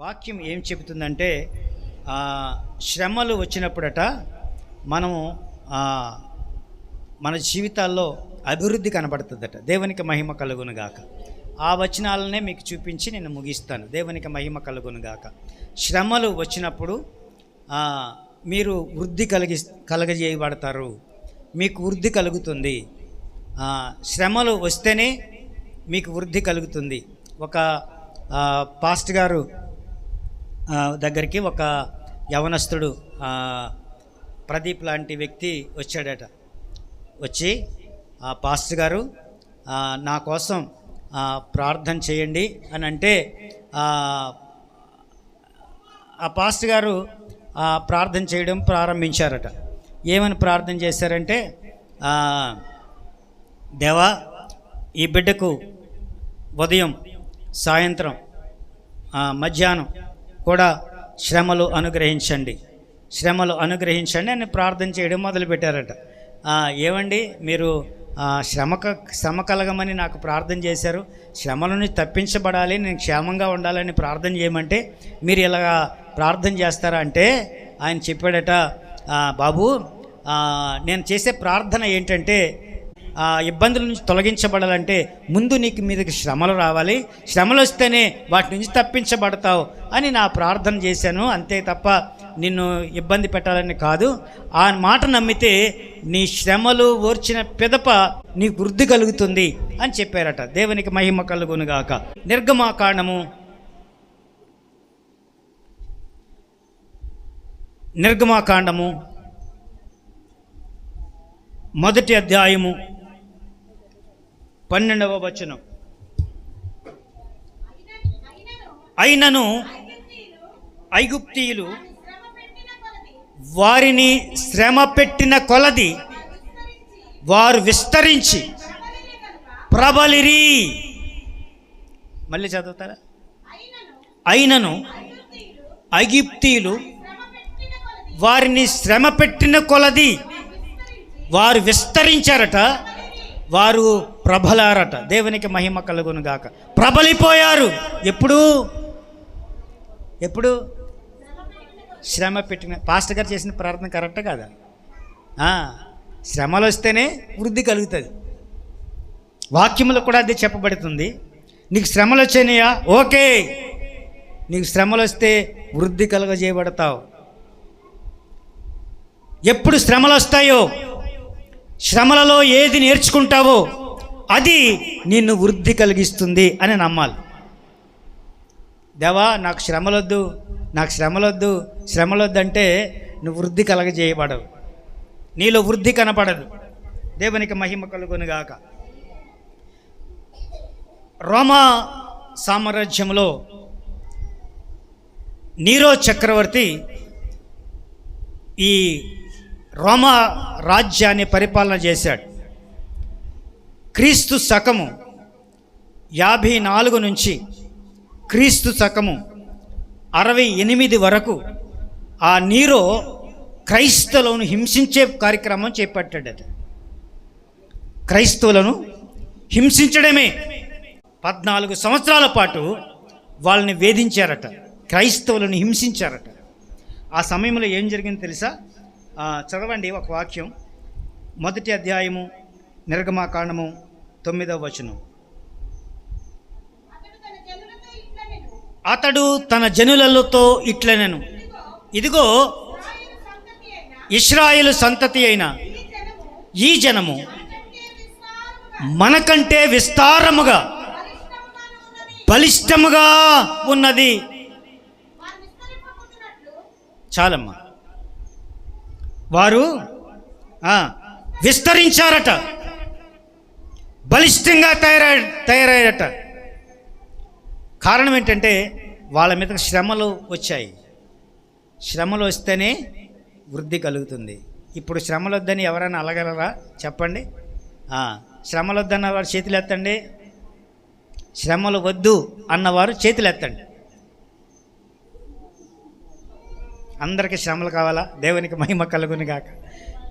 వాక్యం ఏం చెబుతుందంటే శ్రమలు వచ్చినప్పుడట మనము మన జీవితాల్లో అభివృద్ధి కనబడుతుందట. దేవునికి మహిమ కలుగును గాక. ఆ వచనాలనే మీకు చూపించి నేను ముగిస్తాను. దేవునికి మహిమ కలుగును గాక. శ్రమలు వచ్చినప్పుడు మీరు వృద్ధి కలిగి కలగజేయబడతారు. మీకు వృద్ధి కలుగుతుంది. శ్రమలు వస్తేనే మీకు వృద్ధి కలుగుతుంది. ఒక పాస్ట్ గారు దగ్గరికి ఒక యవనస్తుడు ప్రదీప్ లాంటి వ్యక్తి వచ్చాడట. వచ్చి ఆ పాస్టర్ గారు నా కోసం ప్రార్థన చేయండి అని అంటే ఆ, పాస్టర్ గారు ప్రార్థన చేయడం ప్రారంభించారట. ఏమని ప్రార్థన చేశారంటే దేవా ఈ బిడ్డకు ఉదయం సాయంత్రం మధ్యాహ్నం కూడా శ్రమలు అనుగ్రహించండి. శ్రమలు అనుగ్రహించండి అని ప్రార్థన చేయడం మొదలుపెట్టారట. ఏమండి? మీరు శ్రమ క- శ్రమ కలగమని నాకు ప్రార్థన చేశారు. శ్రమల నుంచి తప్పించబడాలి నేను క్షేమంగా ఉండాలని ప్రార్థన చేయమంటే మీరు ఇలా ప్రార్థన చేస్తారా అంటే ఆయన చెప్పాడట బాబు నేను చేసే ప్రార్థన ఏంటంటే ఆ ఇబ్బందుల నుంచి తొలగించబడాలంటే ముందు నీకు మీదకి శ్రమలు రావాలి. శ్రమలు వస్తేనే వాటి నుంచి తప్పించబడతావు అని నా ప్రార్థన చేశాను. అంతే తప్ప నిన్ను ఇబ్బంది పెట్టాలని కాదు. ఆ మాట నమ్మితే నీ శ్రమలు ఓర్చిన పిదప నీకు వృద్ధి కలుగుతుంది అని చెప్పారట. దేవునికి మహిమ కలుగునుగాక. నిర్గమాకాండము. నిర్గమాకాండము. మొదటి అధ్యాయము. పన్నెండవ వచనం. అయినను ఐగుప్తీయులు వారిని శ్రమ పెట్టిన కొలది వారు విస్తరించి ప్రబలిరి. మళ్ళీ చదువుతారా? అయినను ఐగిప్తీయులు వారిని శ్రమ పెట్టిన కొలది వారు విస్తరించారట. వారు ప్రబలారట. దేవునికి మహిమ కలుగును గాక. ప్రబలిపోయారు. ఎప్పుడు? ఎప్పుడు? శ్రమ పెట్టిన పాస్టర్ గారు చేసిన ప్రార్థన కరెక్ట్ కాదా? శ్రమలు వస్తేనే వృద్ధి కలుగుతుంది. వాక్యములు కూడా అదే చెప్పబడుతుంది. నీకు శ్రమలు వచ్చినాయా ఓకే. నీకు శ్రమలు వస్తే వృద్ధి కలుగజేయబడతావు. ఎప్పుడు శ్రమలు వస్తాయో? శ్రమలలో ఏది నేర్చుకుంటావో? అది నిన్ను వృద్ధి కలిగిస్తుంది అని నమ్మాలి. దేవా నాకు శ్రమలొద్దు నాకు శ్రమలొద్దు. శ్రమలొద్దు అంటే నువ్వు వృద్ధి కలగజేయబడవు. నీలో వృద్ధి కనపడదు. దేవునికి మహిమ కలుగునుగాక రోమా సామ్రాజ్యంలో నీరో చక్రవర్తి ఈ రోమా రాజ్యాన్ని పరిపాలన చేశాడు. క్రీస్తు శకము యాభై నాలుగు నుంచి క్రీస్తు శకము అరవై ఎనిమిది వరకు ఆ నీరో క్రైస్తవులను హింసించే కార్యక్రమం చేపట్టాడట. క్రైస్తవులను హింసించడమే. పద్నాలుగు సంవత్సరాల పాటు వాళ్ళని వేధించారట. క్రైస్తవులను హింసించారట. ఆ సమయంలో ఏం జరిగింది తెలుసా? చదవండి ఒక వాక్యం. మొదటి అధ్యాయము నిర్గమాకాండము తొమ్మిదవ వచనం. అతడు తన జనులతో ఇట్లనెను. ఇదిగో ఇస్రాయేలు సంతతి అయిన ఈ జనము మనకంటే విస్తారముగా బలిష్టముగా ఉన్నది. చాలమ్మా. వారు విస్తరించారట. బలిష్టంగా తయారై తయారయ్యారట. కారణం ఏంటంటే వాళ్ళ మీద శ్రమలు వచ్చాయి. శ్రమలు వస్తేనే వృద్ధి కలుగుతుంది. ఇప్పుడు శ్రమలు వద్దని ఎవరైనా అలగలరా? చెప్పండి. శ్రమలు వద్దన్న వారు చేతులు ఎత్తండి. శ్రమలు వద్దు అన్నవారు చేతులు ఎత్తండి. అందరికీ శ్రమలు కావాలా? దేవునికి మహిమ కలుగుని కాక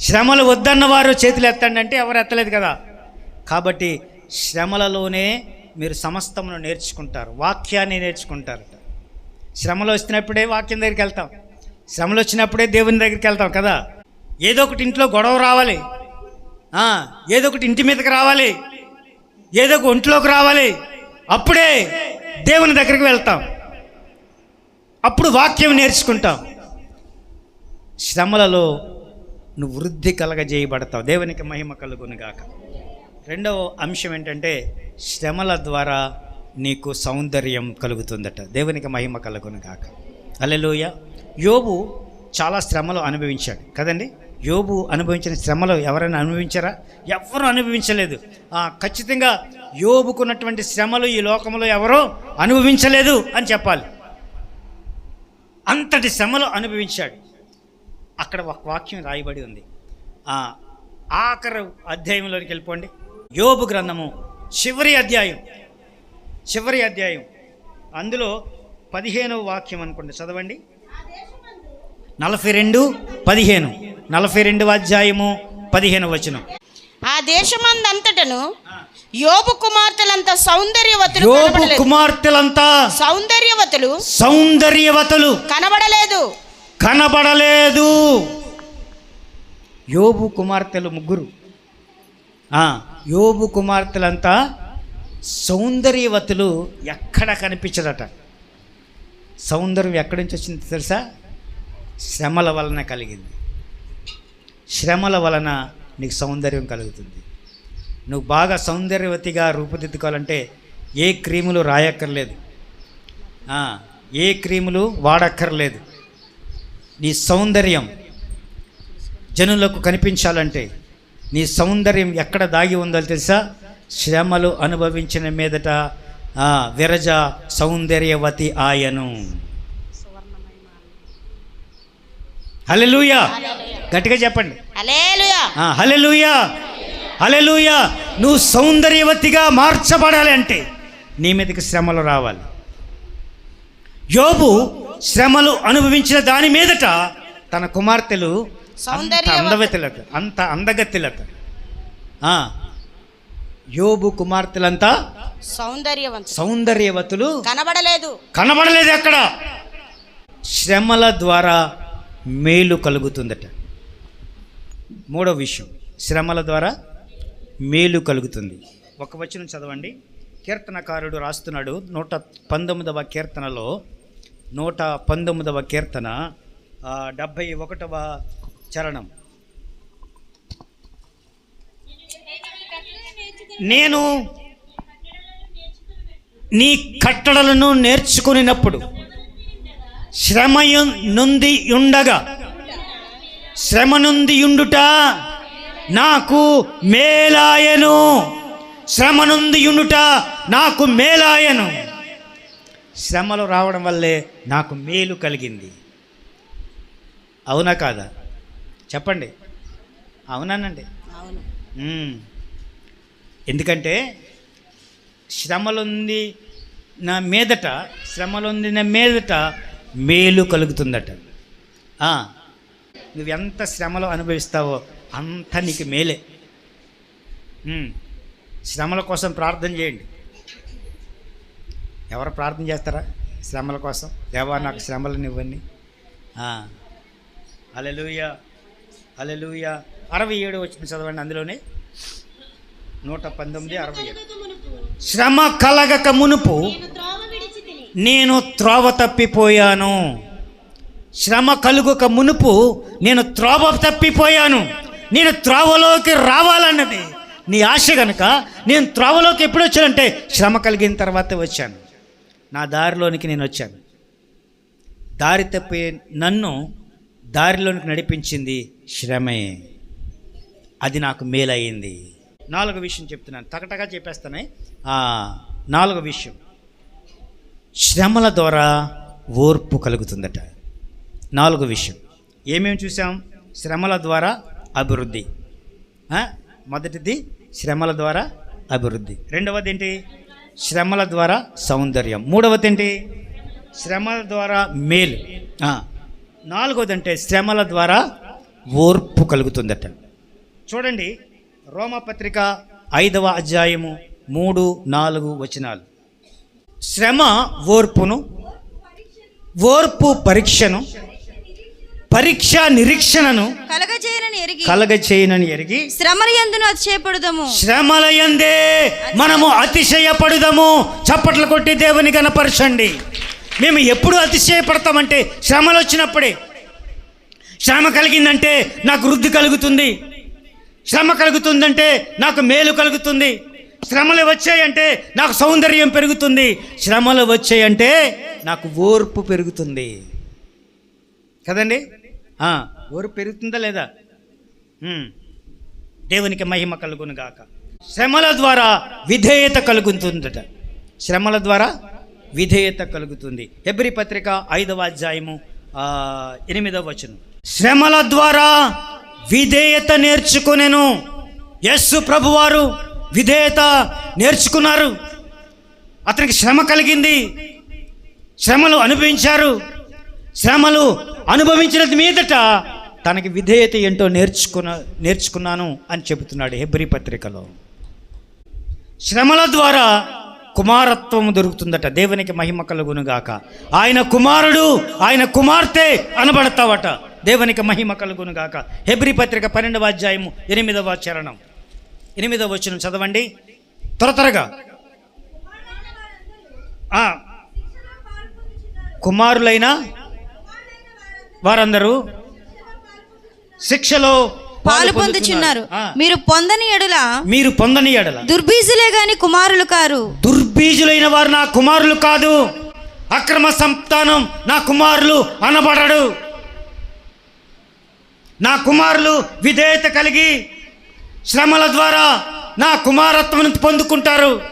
శ్రమలు వద్దన్నవారు చేతులు ఎత్తండి అంటే ఎవరు ఎత్తలేదు కదా? కాబట్టి శ్రమలలోనే మీరు సమస్తమును నేర్చుకుంటారు వాక్యాన్ని నేర్చుకుంటారు. శ్రమలు వచ్చినప్పుడే వాక్యం దగ్గరికి వెళ్తాం. శ్రమలు వచ్చినప్పుడే దేవుని దగ్గరికి వెళ్తాం కదా. ఏదో ఒకటి ఇంట్లో గొడవ రావాలి. ఏదో ఒకటి ఇంటి మీదకి రావాలి. ఏదో ఒక ఒంట్లోకి రావాలి. అప్పుడే దేవుని దగ్గరికి వెళ్తాం. అప్పుడు వాక్యం నేర్చుకుంటాం. శ్రమలలో నువ్వు వృద్ధి కలగజేయబడతావు. దేవునికి మహిమ కలుగునుగాక. రెండవ అంశం ఏంటంటే శ్రమల ద్వారా నీకు సౌందర్యం కలుగుతుందట. దేవునికి మహిమ కలుగును కాక అల్లెలోయ యోబు చాలా శ్రమలు అనుభవించాడు. కదండి? యోబు అనుభవించిన శ్రమలు ఎవరైనా అనుభవించారా? ఎవరు అనుభవించలేదు. ఖచ్చితంగా యోబుకున్నటువంటి శ్రమలు ఈ లోకంలో ఎవరో అనుభవించలేదు అని చెప్పాలి. అంతటి శ్రమలు అనుభవించాడు. అక్కడ ఒక వాక్యం రాయబడి ఉంది. ఆఖరు అధ్యాయంలోకి వెళ్ళిపోండి. యోబు గ్రంథము చివరి అధ్యాయం చివరి అధ్యాయం. అందులో పదిహేనవ వాక్యం అనుకోండి చదవండి. నలభై రెండు పదిహేను. నలభై రెండవ అధ్యాయము పదిహేను వచనం. ఆ దేశమందంతటను యోబు కుమార్తెలంత సౌందర్యవతులు యోబు. కుమార్తెలంతా సౌందర్యవతులు సౌందర్యవతులు కనబడలేదు. కనబడలేదు. యోబు కుమార్తెలు ముగ్గురు. యోబు కుమార్తెలంతా సౌందర్యవతులు ఎక్కడ కనిపించదట? సౌందర్యం ఎక్కడి నుంచి వచ్చింది తెలుసా? శ్రమల వలన కలిగింది. శ్రమల వలన నీకు సౌందర్యం కలుగుతుంది. నువ్వు బాగా సౌందర్యవతిగా రూపుదిద్దుకోవాలంటే ఏ క్రీములు రాయక్కర్లేదు. ఏ క్రీములు వాడక్కర్లేదు. నీ సౌందర్యం జనులకు కనిపించాలంటే నీ సౌందర్యం ఎక్కడ దాగి ఉందో తెలుసా? శ్రమలు అనుభవించిన మీదట ఆ, విరజ సౌందర్యవతి ఆయను. హల్లెలూయా! గట్టిగా చెప్పండి. హల్లెలూయా! హల్లెలూయా! నువ్వు సౌందర్యవతిగా మార్చబడాలి అంటే నీ మీదకి శ్రమలు రావాలి. యోబు శ్రమలు అనుభవించిన దాని మీదట తన కుమార్తెలు సౌందర్యవతి. అందవతిలత అంత అందగతిలత. ఆ, యోబు కుమార్తెలంతా సౌందర్యవంతులు. సౌందర్యవతులు. కనబడలేదు. కనబడలేదు ఎక్కడ? శ్రమల ద్వారా మేలు కలుగుతుందట. మూడో విషయం. శ్రమల ద్వారా మేలు కలుగుతుంది. ఒక వచనం చదవండి. కీర్తనకారుడు రాస్తున్నాడు. నూట పంతొమ్మిదవ కీర్తనలో నూట పంతొమ్మిదవ కీర్తన డెబ్భై ఒకటవ చరణం. నేను నీ కట్టడలను నేర్చుకునినప్పుడు శ్రమ నుండి ఉండగా శ్రమ నుండి ఉండుట నాకు మేలాయను. శ్రమ నుండి ఉండుట నాకు మేలాయను. శ్రమలు రావడం వల్లే నాకు మేలు కలిగింది. అవునా కాదా? చెప్పండి. అవునానండి. అవును. ఎందుకంటే శ్రమలుంది నా మీదట శ్రమలుంది నా మీదట మేలు కలుగుతుందట. ఆ, నువ్వు ఎంత శ్రమలు అనుభవిస్తావో అంత నీకు మేలే. శ్రమల కోసం ప్రార్థన చేయండి. ఎవరు ప్రార్థన చేస్తారా శ్రమల కోసం? దేవా నాకు శ్రమలను ఇవ్వండి అలెలుయ అలెలుయ అరవై ఏడు వచ్చిన చదవండి అందులోనే. నూట పంతొమ్మిది అరవై ఏడు. శ్రమ కలగక మునుపు నేను త్రోవ తప్పిపోయాను. శ్రమ కలుగక మునుపు నేను త్రోవ తప్పిపోయాను. నేను త్రోవలోకి రావాలన్నది నీ ఆశ గనుక నేను త్రోవలోకి ఎప్పుడు వచ్చానంటే శ్రమ కలిగిన తర్వాత వచ్చాను. నా దారిలోనికి నేను వచ్చాను. దారి తప్పి నన్ను దారిలోనికి నడిపించింది శ్రమే. అది నాకు మేలయ్యింది. నాలుగో విషయం చెప్తున్నాను. తగటగా చెప్పేస్తానే. నాలుగో విషయం. శ్రమల ద్వారా ఓర్పు కలుగుతుందట. నాలుగో విషయం. ఏమేమి చూసాం? శ్రమల ద్వారా అభివృద్ధి. మొదటిది శ్రమల ద్వారా అభివృద్ధి. రెండవది ఏంటి? శ్రమల ద్వారా సౌందర్యం. మూడవది ఏంటి? శ్రమల ద్వారా మేలు. అంటే శ్రమల ద్వారా ఓర్పు కలుగుతుందట. చూడండి రోమపత్రిక ఐదవ అధ్యాయము మూడు నాలుగు వచనాలు. శ్రమ ఓర్పును ఓర్పు పరీక్షను పరీక్ష నిరీక్షణను కలగజేయనని ఎరిగి కలగ చేయనని ఎరిగి శ్రమల ఎందును అతిశయపడుదము. శ్రమల యందే మనము అతిశయపడుదాము. చప్పట్లు కొట్టి దేవుని కనపరచండి మేము ఎప్పుడు అతిశయపడతామంటే శ్రమలు వచ్చినప్పుడే. శ్రమ కలిగిందంటే నాకు వృద్ధి కలుగుతుంది. శ్రమ కలుగుతుందంటే నాకు మేలు కలుగుతుంది. శ్రమలు వచ్చాయంటే నాకు సౌందర్యం పెరుగుతుంది. శ్రమలు వచ్చాయంటే నాకు ఓర్పు పెరుగుతుంది. కదండి? ఓర్పు పెరుగుతుందా లేదా? దేవునికి మహిమ కలుగును గాక శ్రమల ద్వారా విధేయత కలుగుతుందట. శ్రమల ద్వారా విధేయత కలుగుతుంది. హెబ్రి పత్రిక ఐదవ అధ్యాయము ఎనిమిదవ వచనం. శ్రమల ద్వారా విధేయత నేర్చుకునేను. యస్సు ప్రభువారు విధేయత నేర్చుకున్నారు. అతనికి శ్రమ కలిగింది. శ్రమలు అనుభవించారు. శ్రమలు అనుభవించిన మీదట తనకి విధేయత ఏంటో నేర్చుకున్న నేర్చుకున్నాను అని చెబుతున్నాడు హెబ్రి పత్రికలో. శ్రమల ద్వారా కుమారత్వము దొరుకుతుందట. దేవునికి మహిమ కలుగునుగాక. ఆయన కుమారుడు ఆయన కుమార్తె అనబడతావట. దేవునికి మహిమ కలుగునుగాక. హెబ్రి పత్రిక పన్నెండవ అధ్యాయము ఎనిమిదవ చరణం. ఎనిమిదవ వచనం చదవండి. త్వర త్వరగా. కుమారులైన వారందరూ శిక్షలో పాలు పొందుచున్నారు మీరు పొందని ఎడుల మీరు పొందని ఎడల. దుర్బీజులే గాని కుమారులు కారు. దుర్బీజులైన వారు నా కుమారులు కాదు. అక్రమ సంతానం నా కుమారులు అనబడడు. నా కుమారులు విధేయత కలిగి శ్రమల ద్వారా నా కుమారత్వం పొందుకుంటారు.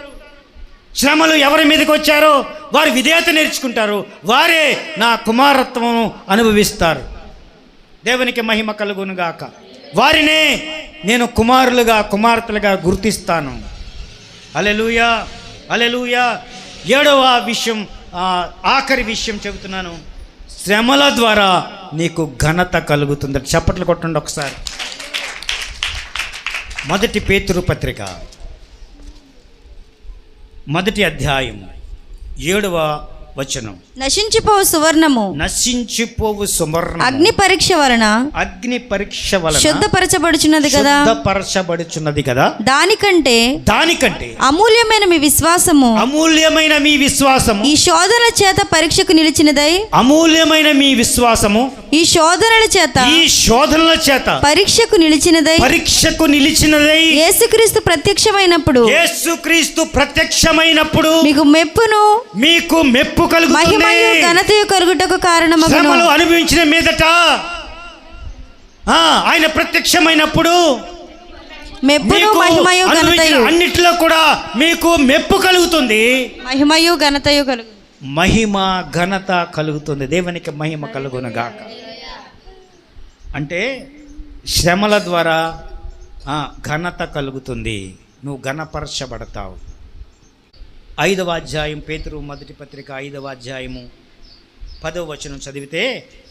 శ్రమలు ఎవరి మీదకి వచ్చారో వారు విధేయత నేర్చుకుంటారు. వారే నా కుమారత్వం అనుభవిస్తారు. దేవునికి మహిమ కలుగునుగాక. వారినే నేను కుమారులుగా కుమార్తెలుగా గుర్తిస్తాను. అలెలుయా అలెలుయా ఏడవ విషయం ఆఖరి విషయం చెబుతున్నాను. శ్రమల ద్వారా నీకు ఘనత కలుగుతుంది. చప్పట్లు కొట్టండి ఒకసారి. మొదటి పేతురు పత్రిక. మొదటి అధ్యాయం. ఏడవ వచనం. నశించిపోవు సువర్ణము. నశించిపోవు సువర్ణ అగ్ని పరీక్ష వలన అగ్ని పరీక్ష వలన శుద్ధపరచబడుచున్నది కదా? శుద్ధపరచబడుచున్నది కదా? దానికంటే దానికంటే అమూల్యమైన మీ విశ్వాసము అమూల్యమైన మీ విశ్వాసము ఈ శోధనల చేత పరీక్షకు నిలిచినదై అమూల్యమైన మీ విశ్వాసము ఈ శోధనల చేత ఈ శోధనల చేత పరీక్షకు నిలిచినదై పరీక్షకు నిలిచినదై యేసుక్రీస్తు ప్రత్యక్షమైనప్పుడు యేసుక్రీస్తు ప్రత్యక్షమైనప్పుడు మీకు మెప్పును మీకు మెప్పు కలుగుతుంది. మహిమయు ఘనతయు కలుగుటకు కారణమగును. శ్రమలు అనుభవించిన మీదట ఆయన ప్రత్యక్షమైనప్పుడు మెప్పును మహిమయు ఘనతయు. అన్నిటిలో కూడా మీకు మెప్పు కలుగుతుంది. మహిమయు ఘనతయు కలుగు. మహిమ ఘనత కలుగుతుంది. దేవునికి మహిమ కలుగునగాక. అంటే శ్రమల ద్వారా ఘనత కలుగుతుంది. నువ్వు ఘనపరచబడతావు. ఐదవ అధ్యాయం పేతురు మొదటి పత్రిక ఐదవ అధ్యాయము పదవ వచనం చదివితే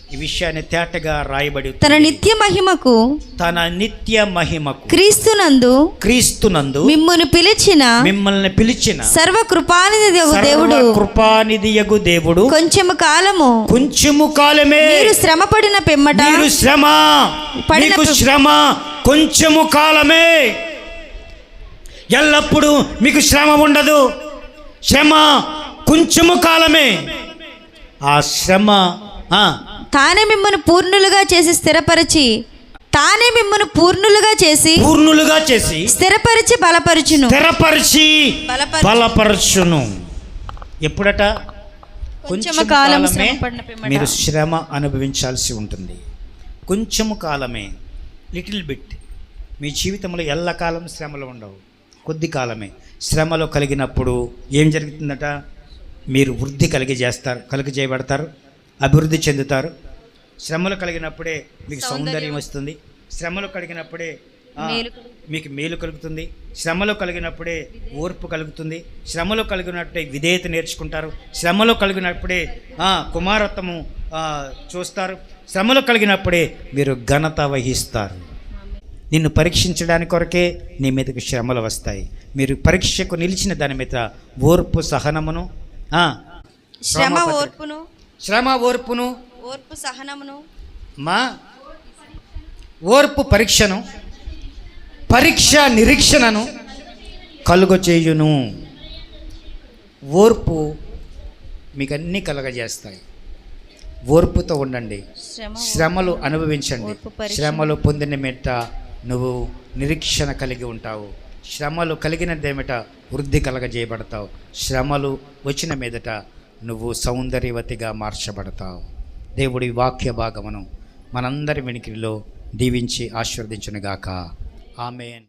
ఈ విషయాన్ని తేటగా రాయబడి. తన నిత్య మహిమకు తన నిత్య మహిమకు క్రీస్తునందు క్రీస్తునందు మిమ్మును పిలిచిన మిమ్మల్ని పిలిచిన సర్వ కృపానిధి దేవుడు కృపానిధియగు దేవుడు కొంచెము కాలము కొంచెము కాలమే మీరు శ్రమపడిన పిమ్మట మీరు శ్రమ పడిన శ్రమ కొంచెము కాలమే ఎల్లప్పుడూ మీకు శ్రమ ఉండదు శ్రమ కొంచెము కాలమే. ఆ శ్రమ తానే మిమ్మల్ని పూర్ణులుగా చేసి స్థిరపరిచి తానే మిమ్మల్ని పూర్ణులుగా చేసి పూర్ణులుగా చేసి స్థిరపరిచి బలపరుచును. స్థిరపరిచి బలపరచు. బలపరచును. ఎప్పుడట? కొంచెము కొంచెం కాలం కాలమే. మీరు శ్రమ అనుభవించాల్సి ఉంటుంది. కొంచెము కాలమే లిటిల్ బిట్. మీ జీవితంలో ఎల్లకాలం శ్రమలు ఉండవు. కొద్ది కాలమే. శ్రమలు కలిగినప్పుడు ఏం జరుగుతుందట? మీరు వృద్ధి కలిగి చేస్తారు కలిగి చేయబడతారు అభివృద్ధి చెందుతారు. శ్రమలు కలిగినప్పుడే మీకు సౌందర్యం వస్తుంది. శ్రమలు కలిగినప్పుడే మీకు మేలు కలుగుతుంది. శ్రమలో కలిగినప్పుడే ఓర్పు కలుగుతుంది. శ్రమలో కలిగినప్పుడే విధేయత నేర్చుకుంటారు. శ్రమలో కలిగినప్పుడే కుమారత్వము చూస్తారు. శ్రమలో కలిగినప్పుడే మీరు ఘనత వహిస్తారు. నిన్ను పరీక్షించడానికి కొరకే నీ మీదకి శ్రమలు వస్తాయి. మీరు పరీక్షకు నిలిచిన దాని మీద ఓర్పు సహనమును శ్రమ. ఓర్పును శ్రమ ఓర్పును ఓర్పు సహనమును మా? ఓర్పు పరీక్షను పరీక్ష నిరీక్షణను కలుగ చేయును. ఓర్పు మీకు అన్నీ కలగజేస్తాయి. ఓర్పుతో ఉండండి. శ్రమ శ్రమలు అనుభవించండి. శ్రమలు పొందిన మెట్ట నువ్వు నిరీక్షణ కలిగి ఉంటావు. శ్రమలు కలిగినదేమిట? వృద్ధి కలగజేయబడతావు. శ్రమలు వచ్చిన మీదట నువ్వు సౌందర్యవతిగా మార్చబడతావు. దేవుడి వాక్య భాగమును మనందరి వెనికిలో దీవించి ఆశీర్వదించునుగాక. ఆమెన్.